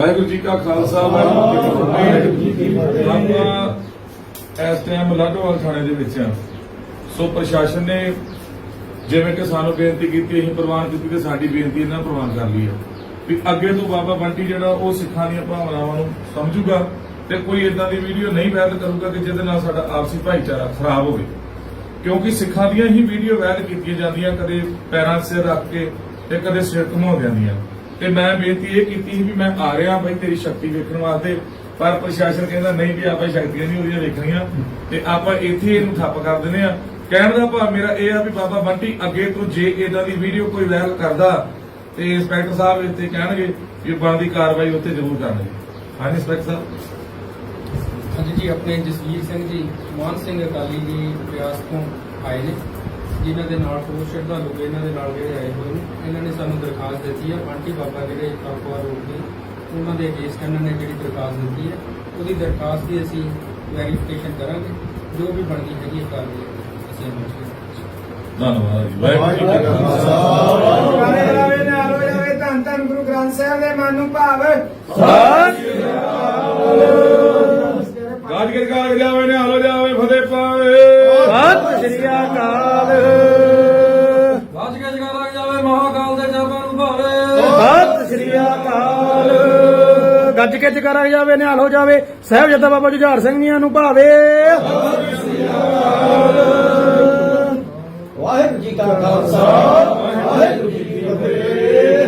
ਵਾਹਿਗੁਰੂ ਜੀ ਕਾ ਖਾਲਸਾ, ਵਾਹਿਗੁਰੂ ਜੀ ਕੀ ਫਤਿਹ। ਆਪਾਂ ਇਸ ਟਾਈਮ ਲਾਡੋਵਾਲ ਥਾਣੇ ਦੇ ਵਿੱਚ ਆ। ਸੋ ਪ੍ਰਸ਼ਾਸਨ ਨੇ ਜਿਵੇਂ ਕਿ ਸਾਨੂੰ ਬੇਨਤੀ ਕੀਤੀ, ਅਸੀਂ ਪ੍ਰਵਾਨ ਕੀਤੀ ਤੇ ਸਾਡੀ ਬੇਨਤੀ ਇਹਨਾਂ ਪ੍ਰਵਾਨ ਕਰ ਲਈ ਹੈ ਵੀ ਅੱਗੇ ਤੋਂ ਬਾਬਾ ਬੰਟੀ ਜਿਹੜਾ ਉਹ ਸਿੱਖਾਂ ਦੀਆਂ ਭਾਵਨਾਵਾਂ ਨੂੰ ਸਮਝੂਗਾ ਤੇ ਕੋਈ ਇਦਾਂ ਦੀ ਵੀਡੀਓ ਨਹੀਂ ਵਾਇਰਲ ਕਰੂਗਾ ਕਿ ਜਿਹਦੇ ਨਾਲ ਸਾਡਾ ਆਪਸੀ ਭਾਈਚਾਰਾ ਖਰਾਬ ਹੋਵੇ। ਕਿਉਂਕਿ ਸਿੱਖਾਂ ਦੀਆਂ ਹੀ ਵੀਡੀਓ ਵਾਇਰਲ ਕੀਤੀਆਂ ਜਾਂਦੀਆਂ, ਕਦੇ ਪੈਰਾਂ 'ਤੇ ਸਿਰ ਰੱਖ ਕੇ ਤੇ ਕਦੇ ਸਿਰ ਘੁਮਾਉਂਦਿਆਂ ਦੀਆਂ। ਤੇ ਮੈਂ ਬੇਨਤੀ ਇਹ ਕੀਤੀ ਸੀ ਵੀ ਮੈਂ ਆ ਰਿਹਾ ਬਈ ਤੇਰੀ ਸ਼ਕਤੀ ਵੇਖਣ ਵਾਸਤੇ, ਪਰ ਪ੍ਰਸ਼ਾਸਨ ਕਹਿੰਦਾ ਨਹੀਂ ਵੀ ਆਪਾਂ ਸ਼ਕਤੀਆਂ ਨਹੀਂ ਉਹਦੀਆਂ ਵੇਖਣੀਆਂ, ਤੇ ਆਪਾਂ ਇੱਥੇ ਇਹਨੂੰ ਠੱਪ ਕਰ ਦਿੰਦੇ ਆ ਕਹਿਣ ਦਾ ਭਾਵ ਮੇਰਾ ਇਹ ਆ ਵੀ ਬਾਬਾ ਬੰਟੀ ਅੱਗੇ ਤੋਂ ਜੇ ਇਦਾਂ ਦੀ ਵੀਡੀਓ ਕੋਈ ਵਾਇਰਲ ਕਰਦਾ, ਤੇ ਇੰਸਪੈਕਟਰ ਸਾਹਿਬ ਇੱਥੇ ਕਹਿਣਗੇ ਵੀ ਬਣਦੀ ਕਾਰਵਾਈ ਉੱਤੇ ਜ਼ਰੂਰ ਕਰਨਗੇ। ਹਾਂਜੀ, ਇੰਸਪੈਕਟਰ ਸਾਹਿਬ। ਹਾਂਜੀ ਜੀ, ਆਪਣੇ ਜਸਵੀਰ ਸਿੰਘ ਜੀ, ਮਾਨ ਸਿੰਘ ਅਕਾਲੀ ਜੀ ਬਿਆਸ ਤੋਂ ਆਏ ਨੇ। ਜਿਨ੍ਹਾਂ ਦੇ ਨਾਲ ਹੋਰ ਸ਼ਰਧਾਲੂ ਵੀ ਇਹਨਾਂ ਦੇ ਨਾਲ ਜਿਹੜੇ ਆਏ ਹੋਏ ਨੇ ਇਹਨਾਂ ਨੇ ਸਾਨੂੰ ਦਰਖਾਸਤ ਦਿੱਤੀ ਹੈ ਆਂਟੀ ਬਾਬਾ ਜਿਹੜੇ ਕਾਕਵਾ ਰੋਡ ਦੇ ਉਹਨਾਂ ਦੇ ਅਗੇਂਸਟ ਇਹਨਾਂ ਨੇ ਜਿਹੜੀ ਦਰਖਾਸਤ ਦਿੱਤੀ ਹੈ ਉਹਦੀ ਦਰਖਾਸਤ ਦੀ ਅਸੀਂ ਵੈਰੀਫਿਕੇਸ਼ਨ ਕਰਾਂਗੇ ਜੋ ਵੀ ਬਣਦੀ ਹੈਗੀ ਹੈ ਕਾਰਵਾਈ ਅਸੀਂ ਅਮਲ ਚ। ਧੰਨਵਾਦ ਜੀ। ਵਾਹਿਗੁਰੂ ਜੀ ਕਾ ਖਾਲਸਾ ਰਾਵੇ ਰਾਵੇ ਨਾਲ ਹੋ ਜਾਵੇ ਧੰਨ ਧੰਨ ਗੁਰੂ ਗ੍ਰੰਥ ਸਾਹਿਬ ਦੇ ਮਨ ਨੂੰ ਭਾਵ। ਗੱਜ ਕੇ ਗਾਲ ਜਾਵੇ ਨੇ ਹਾਲੋ ਜਾਵੇ ਗੱਜ ਕੇ ਜਕਰਾ ਜਾਵੇ ਨਿਹਾਲ ਹੋ ਜਾਵੇ ਸਾਹਿਬ ਜੱਦਾ ਬਾਬਾ ਜੁਝਾਰ ਸਿੰਘ ਜੀਆਂ ਨੂੰ ਭਾਵੇ। ਵਾਹਿਗੁਰੂ ਜੀ ਕਾ ਖਾਲਸਾ ਵਾਹਿਗੁਰੂ ਜੀ ਕੀ ਫਤਿਹ।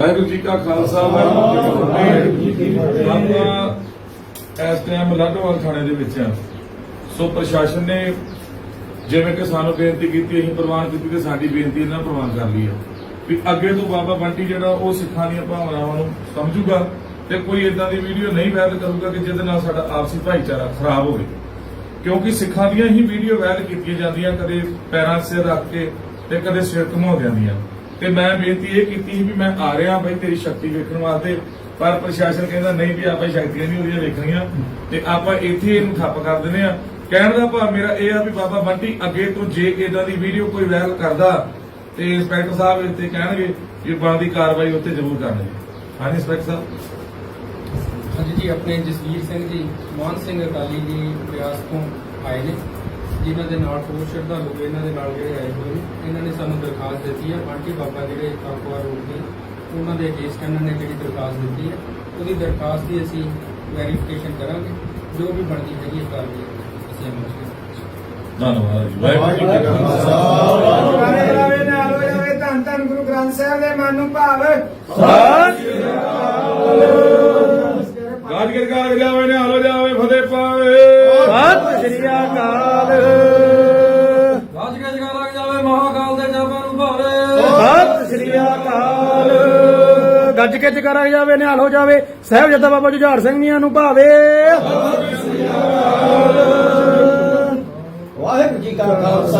ਵਾਹਿਗੁਰੂ ਜੀ ਕਾ ਖਾਲਸਾ ਵਾਹਿਗੁਰੂ ਜੀ ਕੀ ਫਤਿਹ। ਆਪਾਂ ਇਸ ਟਾਈਮ ਲਾਡੋਵਾਲ ਥਾਣੇ ਦੇ ਵਿੱਚ ਆ ਸੋ ਪ੍ਰਸ਼ਾਸਨ ਨੇ ਜਿਵੇਂ ਕਿ ਸਾਨੂੰ ਬੇਨਤੀ ਕੀਤੀ ਅਸੀਂ ਪ੍ਰਵਾਨ ਕੀਤੀ ਤੇ ਸਾਡੀ ਬੇਨਤੀ ਇਹਨਾਂ ਪ੍ਰਵਾਨ ਕਰ ਲਈ ਹੈ। ਵੀ ਅੱਗੇ ਤੋਂ ਬਾਬਾ ਬੰਟੀ ਜਿਹੜਾ ਉਹ ਸਿੱਖਾਂ ਦੀਆਂ ਭਾਵਨਾਵਾਂ ਨੂੰ ਸਮਝੂਗਾ ਤੇ ਕੋਈ ਇਦਾਂ ਦੀ ਵੀਡੀਓ ਨਹੀਂ ਵਾਇਰਲ ਕਰੂਗਾ ਕਿ ਜਿਹਦੇ ਨਾਲ ਸਾਡਾ ਆਪਸੀ ਭਾਈਚਾਰਾ ਖਰਾਬ ਹੋਵੇ। ਕਿਉਂਕਿ ਸਿੱਖਾਂ ਦੀਆਂ ਹੀ ਵੀਡੀਓ ਵਾਇਰਲ ਕੀਤੀਆਂ ਜਾਂਦੀਆਂ, ਕਦੇ ਪੈਰਾਂ 'ਤੇ ਰੱਖ ਕੇ ਤੇ ਕਦੇ ਸਿਰ ਘੁਮਾਉਂਦਿਆਂ ਦੀਆਂ। ਤੇ ਮੈਂ ਬੇਨਤੀ ਇਹ ਕੀਤੀ ਸੀ ਵੀ ਮੈਂ ਆ ਰਿਹਾ ਬਈ ਤੇਰੀ ਸ਼ਕਤੀ ਵੇਖਣ ਵਾਸਤੇ, ਪਰ ਪ੍ਰਸ਼ਾਸਨ ਕਹਿੰਦਾ ਨਹੀਂ ਵੀ ਆਪਾਂ ਸ਼ਕਤੀਆਂ ਨਹੀਂ ਉਹਦੀਆਂ ਵੇਖਣੀਆਂ, ਤੇ ਆਪਾਂ ਇੱਥੇ ਇਹਨੂੰ ਠੱਪ ਕਰ ਦਿੰਦੇ ਆ ਕਹਿਣ ਦਾ ਭਾਵ ਮੇਰਾ ਇਹ ਆ ਵੀ ਬਾਬਾ ਬੰਟੀ ਅੱਗੇ ਤੋਂ ਜੇ ਇਦਾਂ ਦੀ ਵੀਡੀਓ ਕੋਈ ਵਾਇਰਲ ਕਰਦਾ, ਤੇ ਇੰਸਪੈਕਟਰ ਸਾਹਿਬ ਇੱਥੇ ਕਹਿਣਗੇ ਕਿ ਬਣਦੀ ਕਾਰਵਾਈ ਉੱਤੇ ਜ਼ਰੂਰ ਕਰਨਗੇ। ਹਾਂਜੀ ਇੰਸਪੈਕਟਰ ਸਾਹਿਬ। ਹਾਂਜੀ ਜੀ ਆਪਣੇ ਜਸਵੀਰ ਸਿੰਘ ਜੀ ਮਾਨ ਸਿੰਘ ਅਕਾਲੀ ਜੀ ਬਿਆਸ ਤੋਂ ਆਏ ਨੇ। ਜਿਨ੍ਹਾਂ ਦੇ ਨਾਲ ਹੋਰ ਸ਼ਰਧਾਲੂ ਵੀ ਇਹਨਾਂ ਦੇ ਨਾਲ ਜਿਹੜੇ ਆਏ ਹੋਏ ਨੇ। ਇਹਨਾਂ ਨੇ ਸਾਨੂੰ ਦਰਖਾਸਤ ਦਿੱਤੀ ਹੈ ਆਂਟੀ ਬਾਬਾ ਜਿਹੜੇ ਕਾਕਵਾ ਰੋਡ ਦੇ ਉਹਨਾਂ ਦੇ ਅਗੇਂਸਟ ਇਹਨਾਂ ਨੇ ਜਿਹੜੀ ਦਰਖਾਸਤ ਦਿੱਤੀ ਹੈ ਉਹਦੀ ਦਰਖਾਸਤ ਦੀ ਅਸੀਂ ਵੈਰੀਫਿਕੇਸ਼ਨ ਕਰਾਂਗੇ ਜੋ ਵੀ ਬਣਦੀ ਹੈਗੀ ਕਾਰਵਾਈ ਅਸੀਂ ਅਮਲ ਚ ਧੰਨਵਾਦ ਜੀ। ਵਾਹਿਗੁਰੂ ਜੀ ਕਾ ਖਾਲਸਾ ਰਾਵੇ ਰਾਵੇ ਨਾਲ ਹੋ ਜਾਵੇ ਧੰਨ ਧੰਨ ਗੁਰੂ ਗ੍ਰੰਥ ਸਾਹਿਬ ਦੇ ਮਨ ਨੂੰ ਭਾਵ। ਗੱਜ ਅਕਾਲ ਕੇ ਜਗਾਰਾ ਜਾਵੇ ਮਹਾਕਾਲ ਦੇ ਗੱਜ ਕੇ ਜਾਵੇ ਨਿਹਾਲ ਹੋ ਜਾਵੇ। ਸਹਿਬ ਜੱਦਾ ਬਾਬਾ ਜੁਝਾਰ ਸਿੰਘ ਜੀਆਂ ਨੂੰ ਭਾਵੇ। ਵਾਹਿਗੁਰੂ ਜੀ ਕਾ ਖਾਲਸਾ